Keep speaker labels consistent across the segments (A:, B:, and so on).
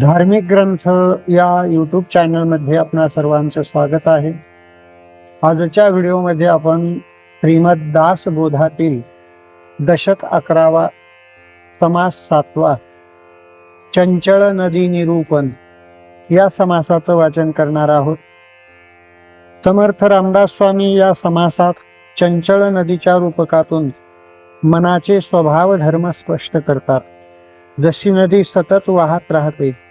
A: धार्मिक ग्रंथ या यूट्यूब चॅनलमध्ये आपणा सर्वांचं स्वागत आहे. आजच्या व्हिडिओमध्ये आपण श्रीमद दासबोधातील दशक अकरावा समास सातवा चंचळ नदी निरूपण या समासाचं वाचन करणार आहोत. समर्थ रामदास स्वामी या समासात चंचळ नदीच्या रूपकातून मनाचे स्वभाव धर्म स्पष्ट करतात. जशी नदी सतत वाहत राहते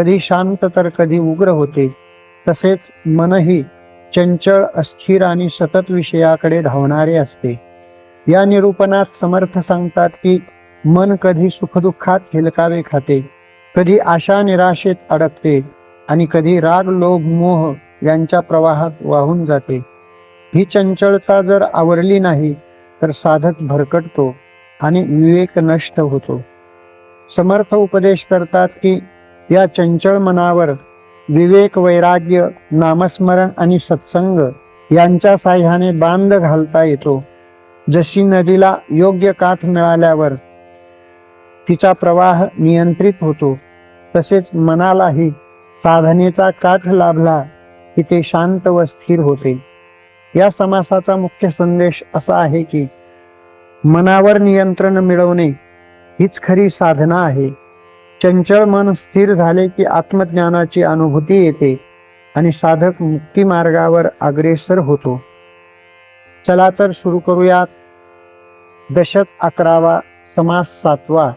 A: कधी शांत तर कधी उग्र होते. तसेच मनही चंचळ अस्थिर आणि सतत विषयाकडे धावणारे असते. या निरूपणात समर्थ सांगतात की मन कधी सुखदुःखात हेलकावे खाते कधी आशा निराशेत अडकते आणि कधी राग लोभ मोह यांच्या प्रवाहात वाहून जाते. ही चंचलता जर आवरली नाही तर साधक भरकटतो आणि विवेक नष्ट होतो. समर्थ उपदेश करतात की या चंचल मनावर विवेक वैराग्य नामस्मरण आणि सत्संग यांच्या साह्याने बांध घालता येतो. जशी नदीला योग्य काठ मिळाल्यावर तिचा प्रवाह नियंत्रित होतो तसेच मनालाही साधनेचा काठ लाभला की ते शांत व स्थिर होते. या समासाचा मुख्य संदेश असा आहे की मनावर नियंत्रण मिळवणे हीच खरी साधना आहे. चंचल मन स्थिर झाले की आत्मज्ञानाची अनुभूती येते आणि साधक मुक्ती मार्गावर अग्रेसर होतो. चला तर सुरू करूयात. दशक अकरावा समास सातवा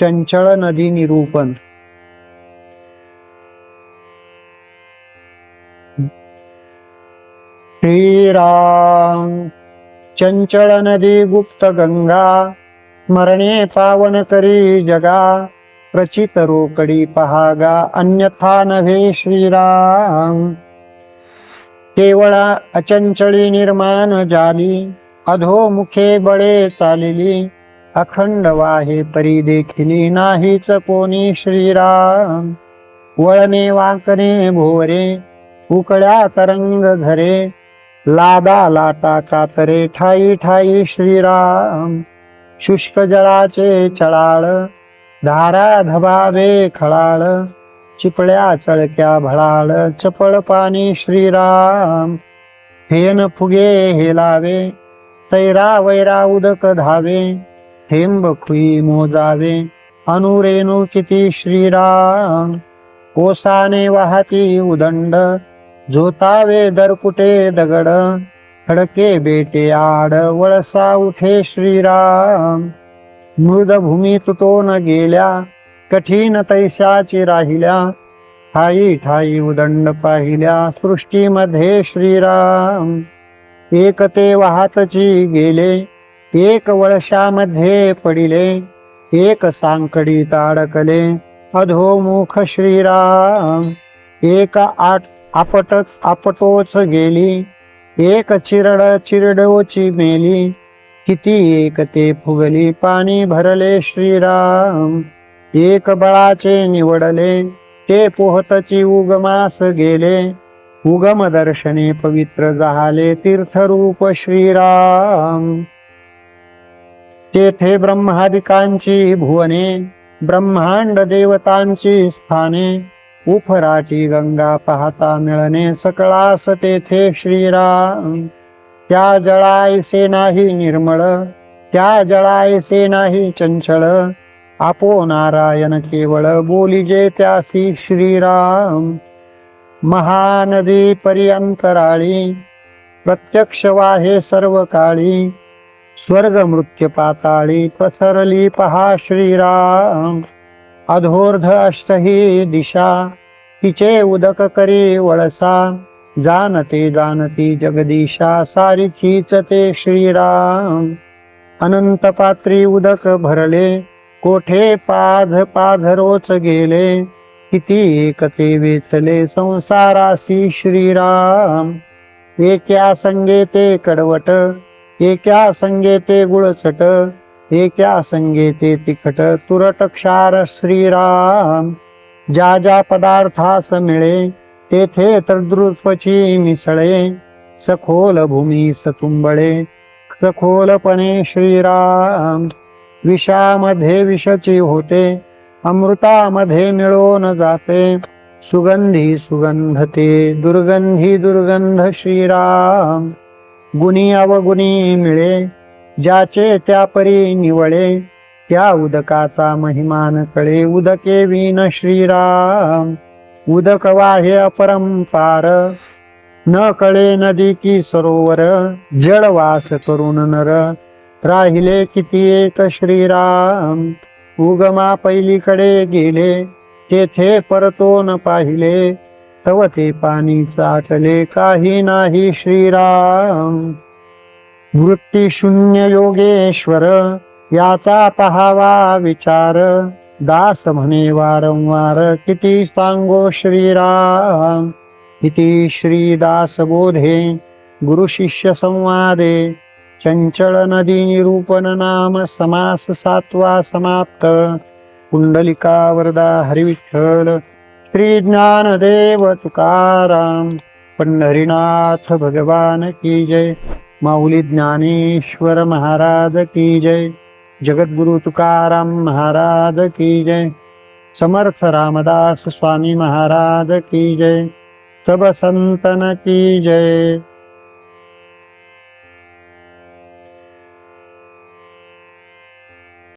A: चंचळ नदी निरूपण. श्रीराम चंचळ नदी गुप्त गंगा स्मरणे पावन करी जगा. प्रचित रोकडी पहागा अन्यथा नव्हे श्रीराम। केवळा अचंचळी निर्माण झाली अधोमुखे बळे चालली अखंड वाहे परी देखिली नाहीच कोणी श्रीराम। वळणे वाकणे भोवरे उकड्या तरंग घरे लादा लाटा कातरे ठाई ठाई श्रीराम। शुष्क जळाचे चळाळ धारा धबावे खळाळ चिपळ्या चळक्या भळाळ चपळ पाणी श्रीराम. फेन फुगे हेलावे सैरा वैरा उदक धावे थेंब खुई मोजावे अनुरेणू किती श्रीराम. कोसाने वाहती उदंड झोतावे दरपुटे दगड खडके बेटे आड वळसा उठे श्रीराम. मृदभूमीत तो न गेल्या कठीण तैशाची राहिल्या. ठाई ठाई उदंड पाहिल्या सृष्टीमध्ये श्रीराम. एक ते वाहतची गेले एक वळशामध्ये पडिले एक सांकडी ताडकले अधोमुख श्रीराम. एक आट आपट आपटोच गेली एक चिरड चिरडोची मेली किती एक ते फुगली पाणी भरले श्रीराम. एक बळाचे निवडले ते पोहतची उगमास गेले. उगम दर्शने पवित्र झाले तीर्थरूप श्रीराम. तेथे ब्रह्मादिकांची भुवने ब्रह्मांड देवतांची स्थाने. उफराटी गंगा पाहता मिळणे सकळास तेथे श्रीराम. त्या जळायसे नाही निर्मळ त्या जळायसे नाही चंचळ. आपो नारायण केवळ बोलिजे त्यासी श्रीराम. महानदी पर्यंतराळी प्रत्यक्ष वाहे सर्व काळी स्वर्ग मृत्य पाताळी पसरली पहा श्रीराम. अधोर्ध अष्टही दिशा तिचे उदक करी वळसा. जानते जानती जगदीशा सारीचीच ते श्रीराम। अनंत पात्री उदक भरले कोठे पाध पाधरोच गेले किती एक ते वेचले संसारासी श्रीराम। एक्या संगे ते कडवट एक्या संगे ते गुळचट एक्या संगे ते तिखट तुरट क्षार श्रीराम। ज्या ज्या पदार्थास मिळे तेथे तद्रुपची मिसळे सखोल भूमी सतुंबळे सखोलपणे श्रीराम विषामध्ये विषची होते अमृतामध्ये मिळून जाते सुगंधी सुगंधते दुर्गंधी दुर्गंध श्रीराम. गुणी अवगुणी मिळे ज्याचे त्या परी निवळे त्या उदकाचा महिमान कळे उदके विन श्रीराम. उदक वाहे अपरंपार न कळे नदी की सरोवर जडवास करून नर. राहिले किती एक श्रीराम उगमा पहिलीकडे गेले. तेथे परतोन पाहिले तव ते पाणी चाटले. काही नाही श्रीराम. वृत्ती शून्य योगेश्वर याचा पहावा विचार. दास म्हणे वारंवार किती सांगो श्रीराम इति श्रीदास बोधे गुरु शिष्य संवादे चंचल नदी निरूपण नाम समास सात्वा समाप्त कुंडलिका वरदा हरिविठ्ठल श्री ज्ञानदेव तुकाराम पंढरीनाथ भगवान की जय माऊली ज्ञानेश्वर महाराज की जय। जगद्गुरु तुकाराम महाराज की जय। समर्थ रामदास स्वामी महाराज की जय। सब संतन की जय।